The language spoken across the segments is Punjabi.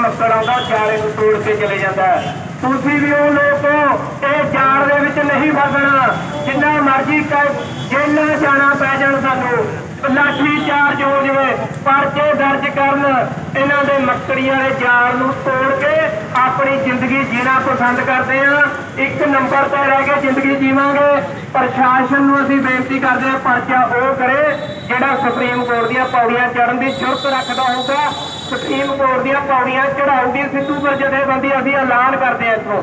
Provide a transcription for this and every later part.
ਮੱਕੜ ਆਉਂਦਾ ਜਾਲੇ ਨੂੰ ਤੋੜ ਕੇ ਚਲੇ ਜਾਂਦਾ ਤੁਸੀਂ ਵੀ ਉਹ ਲੋਕ ਇਹ ਜਾਲ ਦੇ ਵਿੱਚ ਨਹੀਂ ਫਸਣਾ। ਜਿੰਨਾ ਮਰਜ਼ੀ ਕ- ਜਾਣਾ ਪੈ ਜਾਣ ਸਾਨੂੰ। ਲਾਠੀ ਚਾਰਜ ਹੋ ਜਵੇ ਪਰਚੇ ਦਰਜ ਕਰਨ, ਇਹਨਾਂ ਦੇ ਮੱਕੜੀ ਵਾਲੇ ਜਾਲ ਨੂੰ ਤੋੜ ਕੇ ਆਪਣੀ ਜ਼ਿੰਦਗੀ ਜੀਣਾ ਪਸੰਦ ਕਰਦੇ ਆ। ਇੱਕ ਨੰਬਰ ਤੇ ਰਹਿ ਕੇ ਜ਼ਿੰਦਗੀ ਜੀਵਾਂਗੇ। ਪ੍ਰਸ਼ਾਸਨ ਨੂੰ ਅਸੀਂ ਬੇਨਤੀ ਕਰਦੇ ਆ ਪਰਚਾ ਉਹ ਕਰੇ, ਜਿਹੜਾ ਸੁਪਰੀਮ ਕੋਰਟ ਦੀਆਂ ਪੌੜੀਆਂ ਚੜਨ ਦੀ ਜੁਰਤ ਰੱਖਦਾ ਹੋਊਗਾ। ਸੁਪਰੀਮ ਕੋਰਟ ਦੀਆਂ ਪੌੜੀਆਂ ਚੜਾਉਗੀ ਸਿੱਧੂ ਪਰ ਜਥੇਬੰਦੀ ਅਸੀਂ ਐਲਾਨ ਕਰਦੇ ਆ ਇੱਥੋਂ।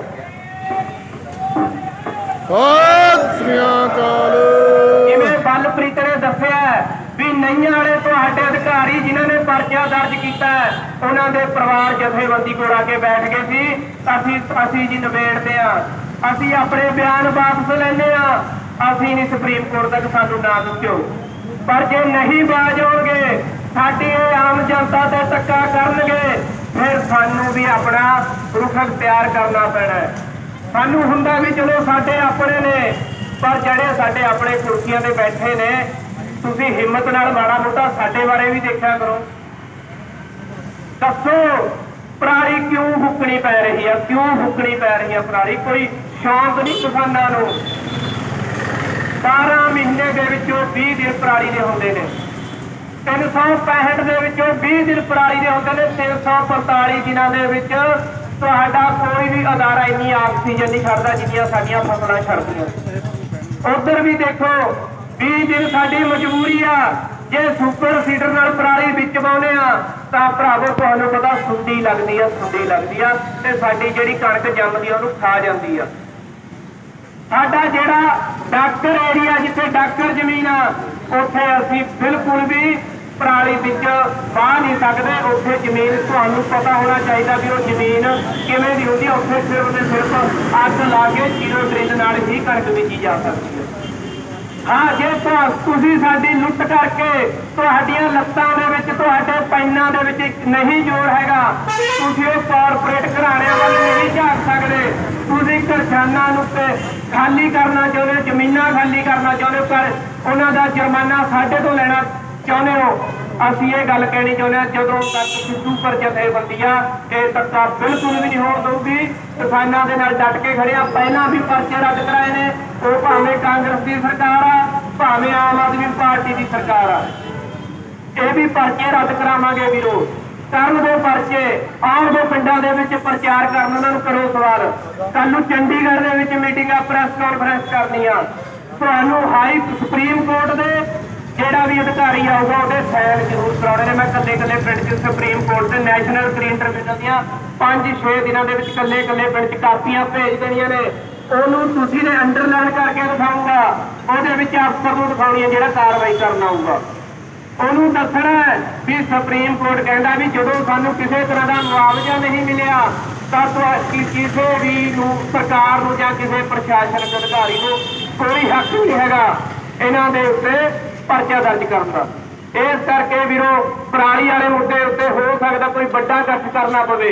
ਸਤਿ ਸ੍ਰੀ ਅਕਾਲ। ਜਿਵੇਂ ਬਲਪ੍ਰੀਤ ਨੇ ਦੱਸਿਆ ਹੈ ਵੀ ਨਈਆਂ ਵਾਲੇ ਤੁਹਾਡੇ ਅਧਿਕਾਰੀ ਜਿਨ੍ਹਾਂ ਨੇ ਪਰਚਾ ਦਰਜ ਕੀਤਾ ਹੈ ਉਹਨਾਂ ਦੇ ਪਰਿਵਾਰ ਜਥੇਬੰਦੀ ਕੋਲ ਆ ਕੇ ਬੈਠ ਗਏ ਸੀ। ਅਸੀਂ ਅਸੀਂ ਜੀ ਨਿਬੇੜਦੇ ਆ ਅਸੀਂ ਆਪਣੇ ਬਿਆਨ ਵਾਪਸ ਲੈਨੇ ਆ ਅਸੀਂ ਨਹੀਂ ਸੁਪਰੀਮ ਕੋਰਟ ਤੱਕ ਸਾਨੂੰ ਨਾ ਦੱਸਿਓ। ਪਰ ਜੇ ਨਹੀਂ ਬਾਜ ਆਮ ਜਨਤਾ ਤੇ ਟੱਕਾ ਕਰਨਗੇ, ਫਿਰ ਸਾਨੂੰ ਵੀ ਆਪਣਾ ਰੁਖ ਅਖਤਿਆਰ ਕਰਨਾ ਪੈਣਾ ਹੈ। ਸਾਨੂੰ ਹੁੰਦਾ ਵੀ ਚਲੋ ਸਾਡੇ ਆਪਣੇ ਨੇ, ਪਰ ਜਿਹੜੇ ਸਾਡੇ ਆਪਣੇ ਕੁਰਸੀਆਂ ਤੇ ਬੈਠੇ ਨੇ, ਤੁਸੀਂ ਹਿੰਮਤ ਨਾਲ ਮਾੜਾ ਮੋਟਾ ਸਾਡੇ ਬਾਰੇ ਵੀ ਦੇਖਿਆ ਕਰੋ। ਦੱਸੋ ਪਰਾਲੀ ਕਿਉਂ ਫੁੱਕਣੀ ਪੈ ਰਹੀ ਆ? ਕਿਉਂ ਫੁੱਕਣੀ ਪੈ ਰਹੀ ਆ ਪਰਾਲੀ ਕੋਈ ਸ਼ੌਂਕ ਨਹੀਂ ਕਿਸਾਨਾਂ ਨੂੰ? 12 ਮਹੀਨੇ ਦੇ ਵਿੱਚੋਂ 20 ਦਿਨ ਪਰਾਲੀ ਦੇ ਹੁੰਦੇ ਨੇ। 365 ਦੇ ਵਿੱਚੋਂ 20 ਦਿਨ ਪਰਾਲੀ ਦੇ ਹੁੰਦੇ ਨੇ 345 ਦਿਨਾਂ ਦੇ ਵਿੱਚ ਤੁਹਾਡਾ ਕੋਈ ਵੀ ਅਦਾਰਾ ਇੰਨੀ ਆਕਸੀਜਨ ਨਹੀਂ ਛੱਡਦਾ ਜਿੰਨੀਆਂ ਸਾਡੀਆਂ ਫਸਲਾਂ ਛੱਡਦੀਆਂ ਉਧਰ ਵੀ ਦੇਖੋ 20 ਦਿਨ ਸਾਡੀ ਮਜਬੂਰੀ ਆ। ਜੇ ਸੁਪਰ ਸੀਡਰ ਨਾਲ ਪਰਾਲੀ ਵਿੱਚ ਪਾਉਨੇ ਆ, ਤਾਂ ਭਰਾਵੋ, ਤੁਹਾਨੂੰ ਪਤਾ ਸੁੰਡੀ ਲੱਗਦੀ ਆ, ਸੁੰਡੀ ਲੱਗਦੀ ਆ ਤੇ ਸਾਡੀ ਜਿਹੜੀ ਕਣਕ ਜੰਮਦੀ ਆ, ਉਹਨੂੰ ਖਾ ਜਾਂਦੀ ਆ। ਸਾਡਾ ਜਿਹੜਾ ਡਾਕਟਰ ਏਰੀਆ ਜਿੱਥੇ ਡਾਕਟਰ ਜ਼ਮੀਨ ਆ, ਉੱਥੇ ਅਸੀਂ ਬਿਲਕੁਲ ਵੀ ਪਰਾਲੀ ਵਿੱਚ ਬਾਹ ਨਹੀਂ ਸਕਦੇ, ਉੱਥੇ ਜ਼ਮੀਨ ਤੁਹਾਨੂੰ ਪਤਾ ਹੋਣਾ ਚਾਹੀਦਾ ਵੀ ਉਹ ਜ਼ਮੀਨ ਕਿਵੇਂ ਦੀ ਹੁੰਦੀ ਆ ਉੱਥੇ ਸਿਰਫ ਤੇ ਸਿਰਫ ਅੱਗ ਲਾ ਕੇ ਜੀਰੋ ਡਰਿਲ ਨਾਲ ਹੀ ਕਣਕ ਬੀਜੀ ਜਾ ਸਕਦੀ ਹੈ। ਹਾਂ, ਜੇ ਤੁਸੀਂ ਸਾਡੀ ਲੁੱਟ ਕਰਕੇ ਤੁਹਾਡੀਆਂ ਲੱਤਾਂ ਦੇ ਵਿੱਚ, ਤੁਹਾਡੇ ਪੈਨਾਂ ਦੇ ਵਿੱਚ ਨਹੀਂ ਜੋੜ ਹੈਗਾ, ਤੁਸੀਂ ਉਹ ਕਾਰਪੋਰੇਟ ਘਰਾਣਿਆਂ ਵੱਲ ਨਹੀਂ ਝਾਕ ਸਕਦੇ। ਤੁਸੀਂ ਕਿਸਾਨਾਂ ਨੂੰ ਤੇ ਖਾਲੀ ਕਰਨਾ ਚਾਹੁੰਦੇ ਹੋ, ਜ਼ਮੀਨਾਂ ਖਾਲੀ ਕਰਨਾ ਚਾਹੁੰਦੇ ਹੋ, ਪਰ ਉਹਨਾਂ ਦਾ ਜੁਰਮਾਨਾ ਸਾਡੇ ਤੋਂ ਲੈਣਾ ਚਾਹੁੰਦੇ ਹੋ? ਅਸੀਂ ਇਹ ਗੱਲ ਕਹਿਣੀ ਚਾਹੁੰਦੇ ਹਾਂ, ਜਦੋਂ ਤੱਕ ਸਿੱਧੂ ਪਰ ਜਥੇਬੰਦੀਆਂ ਇਹ ਤੱਕਾ ਬਿਲਕੁਲ ਵੀ ਨਹੀਂ ਹੋਣ ਦਊਗੀ। ਕਿਸਾਨਾਂ ਦੇ ਨਾਲ ਡਟ ਕੇ ਖੜਿਆ ਪਹਿਲਾਂ ਵੀ ਪਰਚੇ ਰੱਦ ਕਰਾਏ ਨੇ। ਉਹ ਭਾਵੇਂ ਕਾਂਗਰਸ ਦੀ ਸਰਕਾਰ ਆ, ਭਾਵੇਂ ਆਮ ਆਦਮੀ ਪਾਰਟੀ ਦੀ ਸਰਕਾਰ ਆ। ਇਹ ਵੀ ਪਰਚੇ ਰੱਦ ਕਰਾਵਾਂਗੇ ਵੀਰੋ। ਕਰਨ ਦੇ ਪਰਚੇ, ਆਮ ਦੇ ਪਿੰਡਾਂ ਦੇ ਵਿੱਚ ਪ੍ਰਚਾਰ ਕਰਨ ਉਹਨਾਂ ਨੂੰ ਕਰੋ ਸਵਾਲ। ਕੱਲ ਨੂੰ ਚੰਡੀਗੜ੍ਹ ਦੇ ਵਿੱਚ ਮੀਟਿੰਗਾਂ ਪ੍ਰੈਸ ਕਾਨਫਰੰਸ ਕਰਨੀਆਂ। ਤੁਹਾਨੂੰ ਹਾਈ ਸੁਪਰੀਮ ਕੋਰਟ ਦੇ ਜਿਹੜਾ ਵੀ ਅਧਿਕਾਰੀ ਆਊਗਾ ਉਹਦੇ ਸਾਈਨ ਜ਼ਰੂਰ ਕਰਾਉਣੇ ਨੇ। ਮੈਂ ਕੱਲੇ ਕੱਲੇ ਪਿੰਡ 'ਚ ਸੁਪਰੀਮ ਕੋਰਟ ਦੇ ਨੈਸ਼ਨਲ ਸਕਰੀਨ ਟ੍ਰਿਬਿਊਨਲ ਦੀਆਂ 5-6 ਦਿਨਾਂ ਦੇ ਵਿੱਚ ਕੱਲੇ ਕੱਲੇ ਪਿੰਡ 'ਚ ਕਾਪੀਆਂ ਭੇਜ ਦੇਣੀਆਂ ਨੇ। ਉਹਨੂੰ ਤੁਸੀਂ ਨੇ ਅੰਡਰਲਾਈਨ ਕਰਕੇ ਦਿਖਾਊਗਾ। ਉਹਦੇ ਵਿੱਚ ਅਫਸਰ ਨੂੰ ਦਿਖਾਉਣੀ ਹੈ ਜਿਹੜਾ ਕਾਰਵਾਈ ਕਰਨ ਆਊਗਾ। ਉਹਨੂੰ ਦੱਸਣਾ ਵੀ ਸੁਪਰੀਮ ਕੋਰਟ ਕਹਿੰਦਾ ਵੀ ਜਦੋਂ ਸਾਨੂੰ ਕਿਸੇ ਤਰ੍ਹਾਂ ਦਾ ਮੁਆਵਜ਼ਾ ਨਹੀਂ ਮਿਲਿਆ, ਤਾਂ ਤੁਹਾ- ਕਿਸੇ ਵੀ ਨੂੰ, ਸਰਕਾਰ ਨੂੰ ਜਾਂ ਕਿਸੇ ਪ੍ਰਸ਼ਾਸਨਿਕ ਅਧਿਕਾਰੀ ਨੂੰ ਕੋਈ ਹੱਕ ਨਹੀਂ ਹੈਗਾ। ਇਹਨਾਂ ਦੇ ਉੱਤੇ ਪਰਚਾ ਦਰਜ ਕਰਨ ਇਸ ਕਰਕੇ ਵੀਰੋ, ਪਰਾਲੀ ਵਾਲੇ ਮੁੱਦੇ ਉੱਤੇ ਹੋ ਸਕਦਾ ਕੋਈ ਵੱਡਾ ਇਕੱਠ ਕਰਨਾ ਪਵੇ।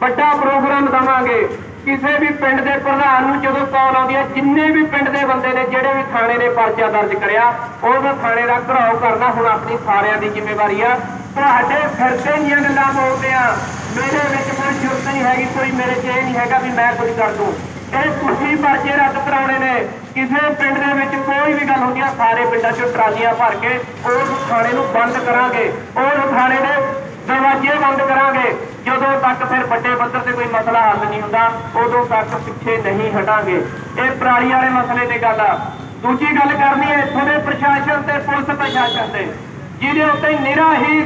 ਵੱਡਾ ਪ੍ਰੋਗਰਾਮ ਦਵਾਂਗੇ। ਕਿਸੇ ਵੀ ਪਿੰਡ ਦੇ ਪ੍ਰਧਾਨ ਨੂੰ ਜਦੋਂ ਕਾਲ ਆਉਂਦੀ ਹੈ, ਜਿੰਨੇ ਵੀ ਪਿੰਡ ਦੇ ਬੰਦੇ ਨੇ, ਜਿਹੜੇ ਵੀ ਥਾਣੇ ਨੇ ਪਰਚਾ ਦਰਜ ਕਰਿਆ ਉਹਦਾ ਥਾਣੇ ਦਾ ਘਰਾਓ ਕਰਨਾ, ਹੁਣ ਆਪਣੀ ਸਾਰਿਆਂ ਦੀ ਜ਼ਿੰਮੇਵਾਰੀ ਆ। ਤੁਹਾਡੇ ਫਿਰਦੇ ਦੀਆਂ ਗੱਲਾਂ ਬੋਲਦੇ ਆ। ਮੇਰੇ ਵਿੱਚ ਕੋਈ ਜੁਰਤ ਨਹੀਂ ਹੈਗੀ, ਕੋਈ ਮੇਰੇ 'ਚ ਇਹ ਨਹੀਂ ਹੈਗਾ ਵੀ ਮੈਂ ਕੁਝ ਕਰ ਦੂੰ। ਇਹ ਤੁਸੀਂ ਪਰਚੇ ਰੱਦ ਕਰਾਉਣੇ ਨੇ। ਕਿਸੇ ਪਿੰਡ ਦੇ ਵਿੱਚ ਕੋਈ ਵੀ ਗੱਲ ਹੁੰਦੀ ਆ, ਸਾਰੇ ਪਿੰਡਾਂ 'ਚ ਟਰਾਲੀਆਂ ਭਰ ਕੇ ਉਸ ਥਾਣੇ ਨੂੰ ਬੰਦ ਕਰਾਂਗੇ। ਉਸ ਥਾਣੇ ਦੇ ਦਰਵਾਜ਼ੇ ਬੰਦ ਕਰਾਂਗੇ। ਜਦੋਂ ਤੱਕ ਫਿਰ ਵੱਡੇ ਪੱਧਰ ਤੇ ਕੋਈ ਮਸਲਾ ਹੱਲ ਨਹੀਂ ਹੁੰਦਾ, ਉਦੋਂ ਤੱਕ ਪਿੱਛੇ ਨਹੀਂ ਹਟਾਂਗੇ। ਇਹ ਪਰਾਲੀ ਵਾਲੇ ਮਸਲੇ ਤੇ ਗੱਲ ਆ। ਦੂਜੀ ਗੱਲ ਕਰਨੀ ਹੈ, ਇੱਥੋਂ ਦੇ ਪ੍ਰਸ਼ਾਸਨ ਤੇ ਪੁਲਿਸ ਪ੍ਰਸ਼ਾਸਨ ਤੇ, ਜਿਹਦੇ ਉੱਤੇ ਨਿਰਾ ਹੀ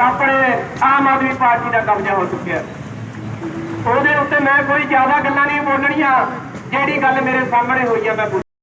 ਆਪਣੇ ਆਮ ਆਦਮੀ ਪਾਰਟੀ ਦਾ ਕਬਜ਼ਾ ਹੋ ਚੁੱਕਿਆ। ਉਹਦੇ ਉੱਤੇ ਮੈਂ ਕੋਈ ਜ਼ਿਆਦਾ ਗੱਲਾਂ ਨਹੀਂ ਬੋਲਣੀਆਂ। ਜਿਹੜੀ ਗੱਲ ਮੇਰੇ ਸਾਹਮਣੇ ਹੋਈ ਆ, ਮੈਂ